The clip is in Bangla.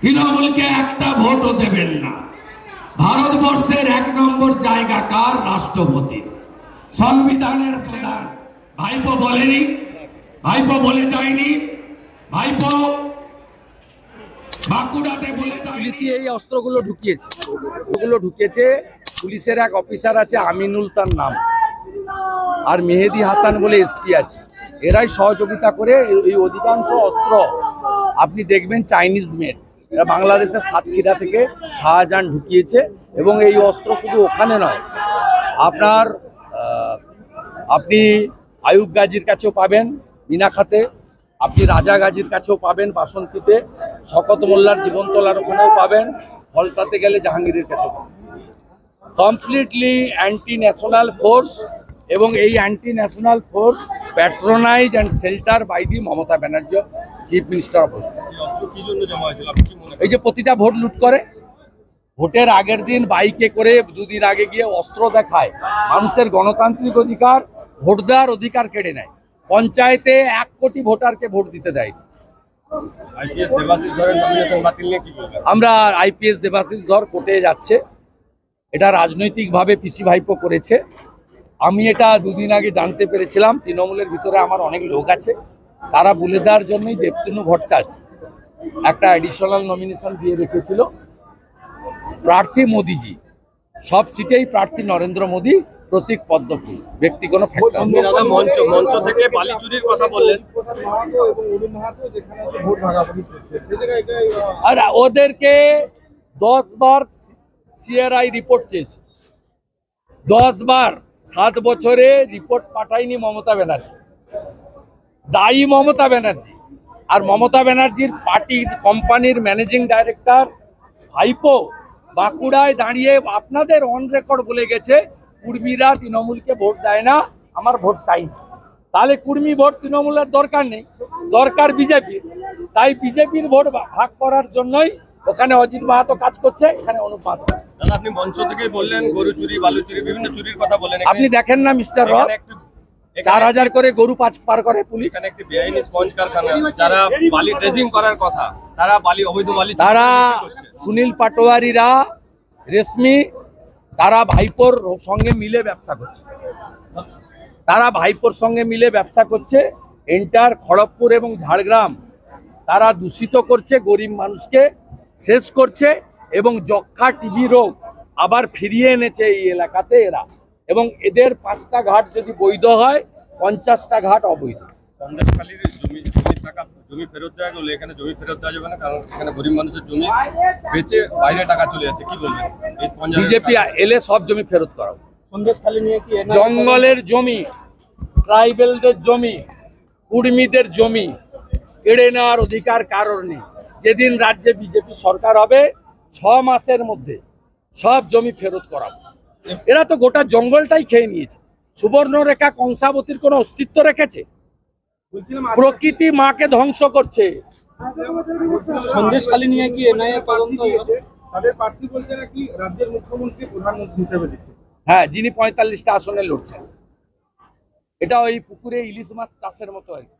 তৃণমূলকে একটা ভোটও দেবেন না। ভারতবর্ষের এক নম্বর জায়গা কার? রাষ্ট্রপতির। সংবিধানের প্রধান। ভাইপো বলেনি। ভাইপো বলে যায়নি। ভাইপো বাঁকুড়াতে এই অস্ত্রগুলো ঢুকিয়েছে। ওগুলো পুলিশের এক অফিসার আছে নাম। আর মেহেদি হাসান বলে এসপি আছে। এরাই সহযোগিতা করে এই অধিকাংশ অস্ত্র। আপনি দেখবেন চাইনিজ মেড। এরা বাংলাদেশের সাতক্ষীরা থেকে শাহজাহান ঢুকিয়েছে এবং এই অস্ত্র শুধু ওখানে নয়, আপনার আপনি আয়ুব গাজীর কাছেও পাবেন মিনাখাতে আপনি রাজা গাজীর কাছেও পাবেন বাসন্তীতে, শকত মোল্লার জীবনতলার ওখানেও পাবেন ফলতাতে গেলে জাহাঙ্গীরের কাছেও পাবেন। কমপ্লিটলি অ্যান্টি ন্যাশনাল ফোর্স এবং এই anti national force patronise and shelter by the Mamata Banerjee chief minister of এই যে প্রতিটা ভোট লুট করে ভোটের আগের দিন বাইকে করে দুদিন আগে গিয়ে অস্ত্র দেখায় মানুষের গণতান্ত্রিক অধিকার ভোট দেওয়ার অধিকার কেড়ে নেয়। পঞ্চায়েতে এক কোটি ভোটারকে ভোট দিতে দেয় আমরা আইপিএস দেবাশিস ধর কোর্টে যাচ্ছে এটা রাজনৈতিকভাবে পিসি ভাইপো করেছে। আমি এটা দুদিন আগে জানতে পেরেছিলাম তৃণমূলের ভিতরে আমার অনেক লোক আছে তারা বলে দেওয়ার জন্যই দেবতনু ভট্টাচার্য একটা অ্যাডিশনাল নমিনেশন দিয়ে রেখেছিল। প্রার্থী মোদিজি সব সিটেই প্রার্থী নরেন্দ্র মোদী প্রতীক পদ্মফুল ব্যক্তি কোনো মঞ্চ মঞ্চ থেকে বালি চুরির কথা বললেন। আর ওদেরকে দশ বার সিআরআই রিপোর্ট চেয়েছে। দশ বার। সাত বছরে রিপোর্ট পাঠায়নি মমতা ব্যানার্জি। দায়ী মমতা ব্যানার্জি। আর মমতা ব্যানার্জির পার্টি কোম্পানির ম্যানেজিং ডাইরেক্টর ভাইপো বাঁকুড়ায় দাঁড়িয়ে আপনাদের অন রেকর্ড বলে গেছে, কুর্মীরা তৃণমূলকে ভোট দেয় না, আমার ভোট চাই না। তাহলে কুর্মী ভোট তৃণমূলের দরকার নেই, দরকার বিজেপির। তাই বিজেপির ভোট ভাগ করার জন্যই ওখানে অজিত মাহাতো কাজ করছে এখানে অনুপ মাহাতো আপনি মঞ্চ থেকে বললেন গরু চুরি বালু চুরি বিভিন্ন চুরির কথা বললেন এখানে- আপনি দেখেন না মিস্টার রথ? চার হাজার করে গরু পাঁচ পার করে পুলিশ। এখানে একটি বেআইনি স্পঞ্জ কারখানা। যারা বালি ড্রেজিং করার কথা তারা বালি অবৈধ বালি তারা। সুনীল পাটোয়ারিরা রেশমি তারা ভাইপোর সঙ্গে মিলে ব্যবসা করছে। তারা ভাইপোর সঙ্গে মিলে ব্যবসা করছে। এন্টার খড়গপুর এবং ঝাড়গ্রাম তারা দূষিত করছে গরিব মানুষকে। শেষ করছে এবং যক্ষা টিবি রোগ আবার ফিরিয়ে এনেছে এই এলাকাতে এরা। এবং এদের পাঁচটা ঘাট যদি বৈধ হয় পঞ্চাশটা ঘাট অবৈধ। সন্দেশখালীর জমি জমি টাকা জমি ফেরত দেওয়া গেলে এখানে জমি ফেরত দেওয়া যাবে না কারণ এখানে গরিব মানুষের জমি বেচে বাইরে টাকা চলে যাচ্ছে। কি বলবেন? বিজেপি এলে সব জমি ফেরত করাবো। সন্দেশখালী নিয়ে কি জঙ্গলের জমি ট্রাইবেলদের জমি কুর্মীদের জমি কেড়ে নেওয়ার অধিকার কারোর নেই। যেদিন রাজ্যে বিজেপি সরকার হবে ছ মাসের মধ্যে সব জমি ফেরত করাবো। এরা তো গোটা জঙ্গলটাই খেয়ে নিয়েছে। সুবর্ণরেখা কংসাবতীর কোনো অস্তিত্ব রেখেছে? প্রকৃতি মাকে ধ্বংস করছে। সন্দেশখালী নিয়ে কি এনআইএ তদন্ত তাদের প্রার্থী বলছে নাকি রাজ্যের মুখ্যমন্ত্রী প্রধানমন্ত্রী হিসেবে হ্যাঁ যিনি পঁয়তাল্লিশটা আসনে লড়ছেন। এটা ওই পুকুরে ইলিশ মাছ চাষের মতো আর কি।